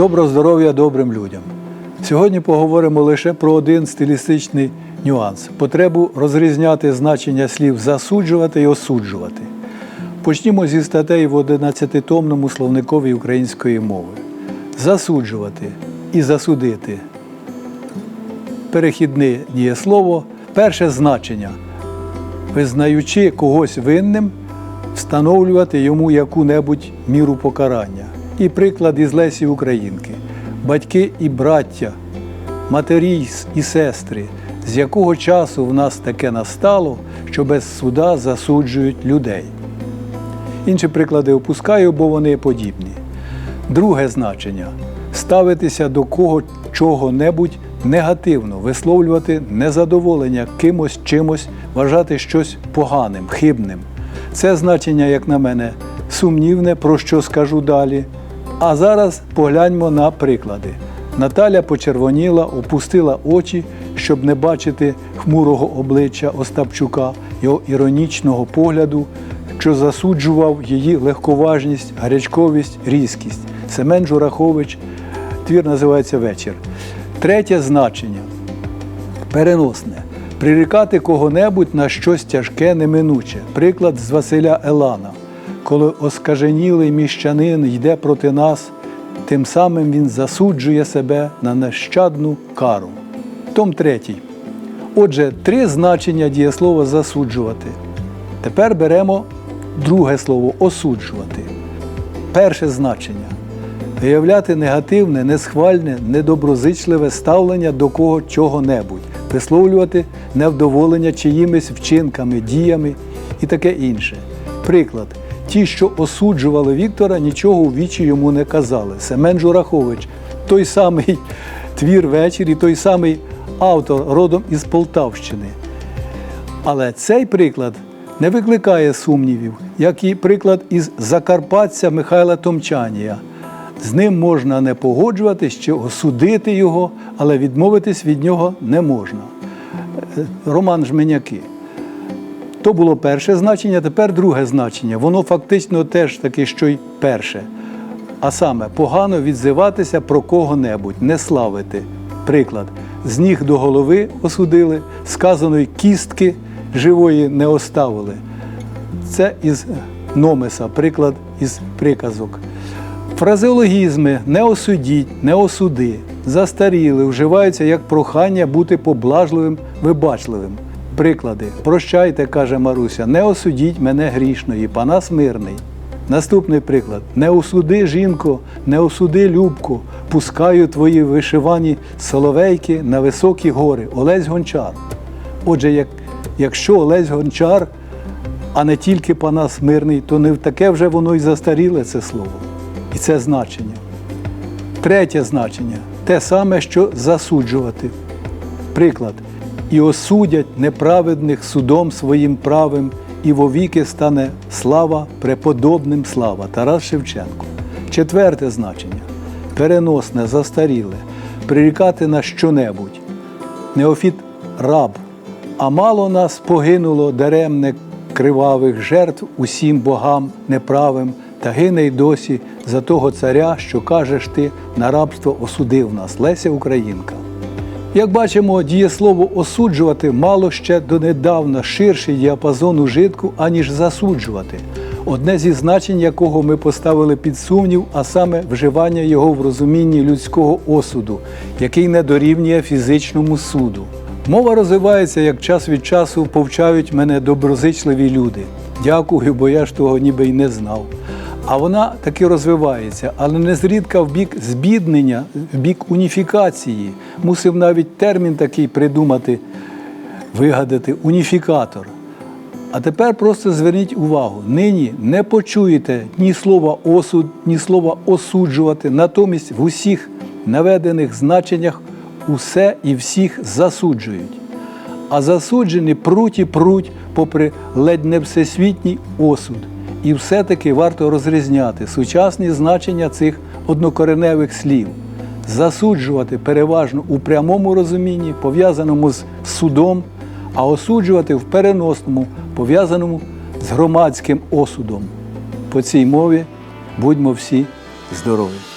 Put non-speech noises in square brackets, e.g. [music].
Доброго здоров'я добрим людям. Сьогодні поговоримо лише про один стилістичний нюанс потребу розрізняти значення слів засуджувати і осуджувати. Почнімо зі статей в 11-томному словникові української мови. Засуджувати і засудити. Перехідне дієслово. Перше значення. Визнаючи когось винним, встановлювати йому яку-небудь міру покарання. І приклад із Лесі Українки. Батьки і браття, матері і сестри, з якого часу в нас таке настало, що без суда засуджують людей. Інші приклади опускаю, бо вони подібні. Друге значення ставитися до кого чого-небудь негативно, висловлювати незадоволення кимось чимось, вважати щось поганим, хибним. Це значення, як на мене, сумнівне, про що скажу далі. А зараз погляньмо на приклади. Наталя почервоніла, опустила очі, щоб не бачити хмурого обличчя Остапчука, його іронічного погляду, що засуджував її легковажність, гарячковість, різкість. Семен Журахович, твір називається Вечір. Третє значення переносне. Прирікати кого-небудь на щось тяжке, неминуче. Приклад з Василя Елана. Коли оскаженілий міщанин йде проти нас, тим самим він засуджує себе на нещадну кару. Том третій. Отже, три значення дієслова засуджувати. Тепер беремо друге слово осуджувати. Перше значення виявляти негативне, несхвальне, недоброзичливе ставлення до кого чого-небудь, висловлювати невдоволення чиїмись вчинками, діями і таке інше. Приклад. Ті, що осуджували Віктора, нічого у вічі йому не казали. Семен Журахович, той самий [laughs] твір вечір і той самий автор родом із Полтавщини. Але цей приклад не викликає сумнівів, як і приклад із Закарпаття Михайла Томчанія. З ним можна не погоджуватись чи осудити його, але відмовитись від нього не можна. Е, Роман Жменяки. То було перше значення, тепер друге значення. Воно фактично теж таке, що й перше. А саме погано відзиватися про кого-небудь, не славити. Приклад, з ніг до голови осудили, сказаної кістки живої не оставили. Це із номеса, приклад із приказок. Фразеологізми не осудіть, не осуди, застаріли, вживаються як прохання бути поблажливим, вибачливим. Приклади. Прощайте, каже Маруся, не осудіть мене грішної, панас мирний. Наступний приклад. Не осуди, жінко, не осуди, любко, пускаю твої вишивані соловейки на високі гори. Олесь Гончар. Отже, як, якщо Олесь Гончар, а не тільки панас мирний, то не таке вже воно й застаріле це слово. І це значення. Третє значення те саме, що засуджувати. Приклад. І осудять неправедних судом своїм правим, і вовіки стане слава преподобним слава. Тарас Шевченко. Четверте значення переносне, застаріле, прирікати на щонебудь. Неофіт раб, а мало нас погинуло даремне кривавих жертв усім богам неправим, та гине й досі за того царя, що кажеш ти, на рабство осудив нас. Леся Українка. Як бачимо, дієслово осуджувати мало ще донедавна ширший діапазон ужитку, аніж засуджувати, одне зі значень якого ми поставили під сумнів, а саме вживання його в розумінні людського осуду, який не дорівнює фізичному суду. Мова розвивається, як час від часу повчають мене доброзичливі люди. Дякую, бо я ж того ніби й не знав. А вона таки розвивається, але не зрідка в бік збіднення, в бік уніфікації. Мусив навіть термін такий придумати, вигадати уніфікатор. А тепер просто зверніть увагу: нині не почуєте ні слова осуд, ні слова осуджувати. Натомість в усіх наведених значеннях усе і всіх засуджують. А засуджені пруть і пруть, попри ледь не всесвітній осуд. І все-таки варто розрізняти сучасні значення цих однокореневих слів, засуджувати переважно у прямому розумінні, пов'язаному з судом, а осуджувати в переносному, пов'язаному з громадським осудом. По цій мові будьмо всі здорові!